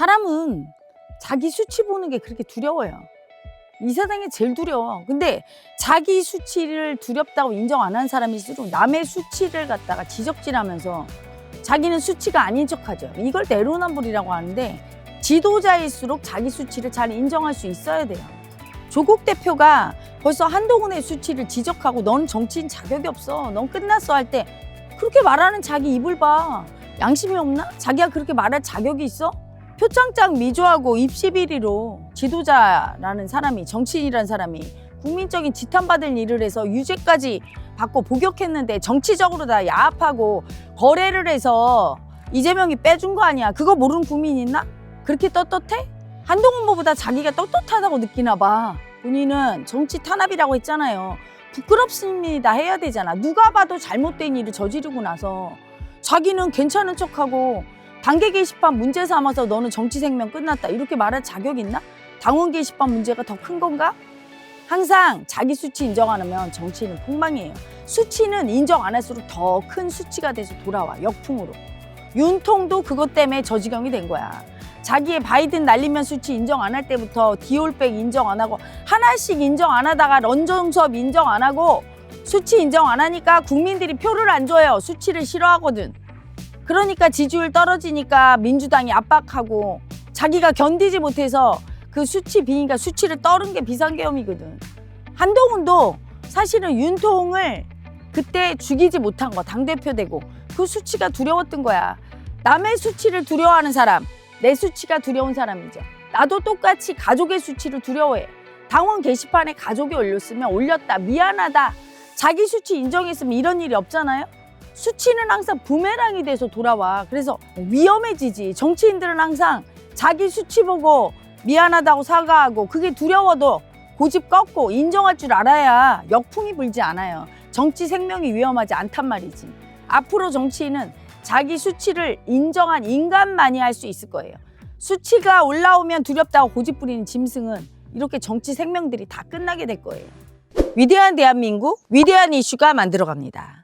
사람은 자기 수치 보는 게 그렇게 두려워요. 이 세상에 제일 두려워. 근데 자기 수치를 두렵다고 인정 안 한 사람일수록 남의 수치를 갖다가 지적질하면서 자기는 수치가 아닌 척하죠. 이걸 내로남불이라고 하는데 지도자일수록 자기 수치를 잘 인정할 수 있어야 돼요. 조국 대표가 벌써 한동훈의 수치를 지적하고 넌 정치인 자격이 없어. 넌 끝났어 할 때 그렇게 말하는 자기 입을 봐. 양심이 없나? 자기가 그렇게 말할 자격이 있어? 표창장 미조하고 입시 비리로 지도자라는 사람이 정치인이라는 사람이 국민적인 지탄받을 일을 해서 유죄까지 받고 복역했는데 정치적으로 다 야합하고 거래를 해서 이재명이 빼준 거 아니야. 그거 모르는 국민 있나? 그렇게 떳떳해? 한동훈 후보보다 자기가 떳떳하다고 느끼나 봐. 본인은 정치 탄압이라고 했잖아요. 부끄럽습니다 해야 되잖아. 누가 봐도 잘못된 일을 저지르고 나서 자기는 괜찮은 척하고 단계 게시판 문제 삼아서 너는 정치 생명 끝났다 이렇게 말할 자격 있나? 당원 게시판 문제가 더 큰 건가? 항상 자기 수치 인정 안 하면 정치인은 폭망이에요. 수치는 인정 안 할수록 더 큰 수치가 돼서 돌아와 역풍으로. 윤통도 그것 때문에 저 지경이 된 거야. 자기의 바이든 날리면 수치 인정 안 할 때부터 디올백 인정 안 하고 하나씩 인정 안 하다가 런정섭 인정 안 하고 수치 인정 안 하니까 국민들이 표를 안 줘요. 수치를 싫어하거든. 그러니까 지지율 떨어지니까 민주당이 압박하고 자기가 견디지 못해서 그 수치 비니까 수치를 떨은 게 비상계엄이거든. 한동훈도 사실은 윤통을 그때 죽이지 못한 거 당대표 되고 그 수치가 두려웠던 거야. 남의 수치를 두려워하는 사람, 내 수치가 두려운 사람이죠. 나도 똑같이 가족의 수치를 두려워해. 당원 게시판에 가족이 올렸으면 올렸다, 미안하다. 자기 수치 인정했으면 이런 일이 없잖아요. 수치는 항상 부메랑이 돼서 돌아와. 그래서 위험해지지. 정치인들은 항상 자기 수치 보고 미안하다고 사과하고 그게 두려워도 고집 꺾고 인정할 줄 알아야 역풍이 불지 않아요. 정치 생명이 위험하지 않단 말이지. 앞으로 정치인은 자기 수치를 인정한 인간만이 할 수 있을 거예요. 수치가 올라오면 두렵다고 고집 부리는 짐승은 이렇게 정치 생명들이 다 끝나게 될 거예요. 위대한 대한민국, 위대한 이슈가 만들어갑니다.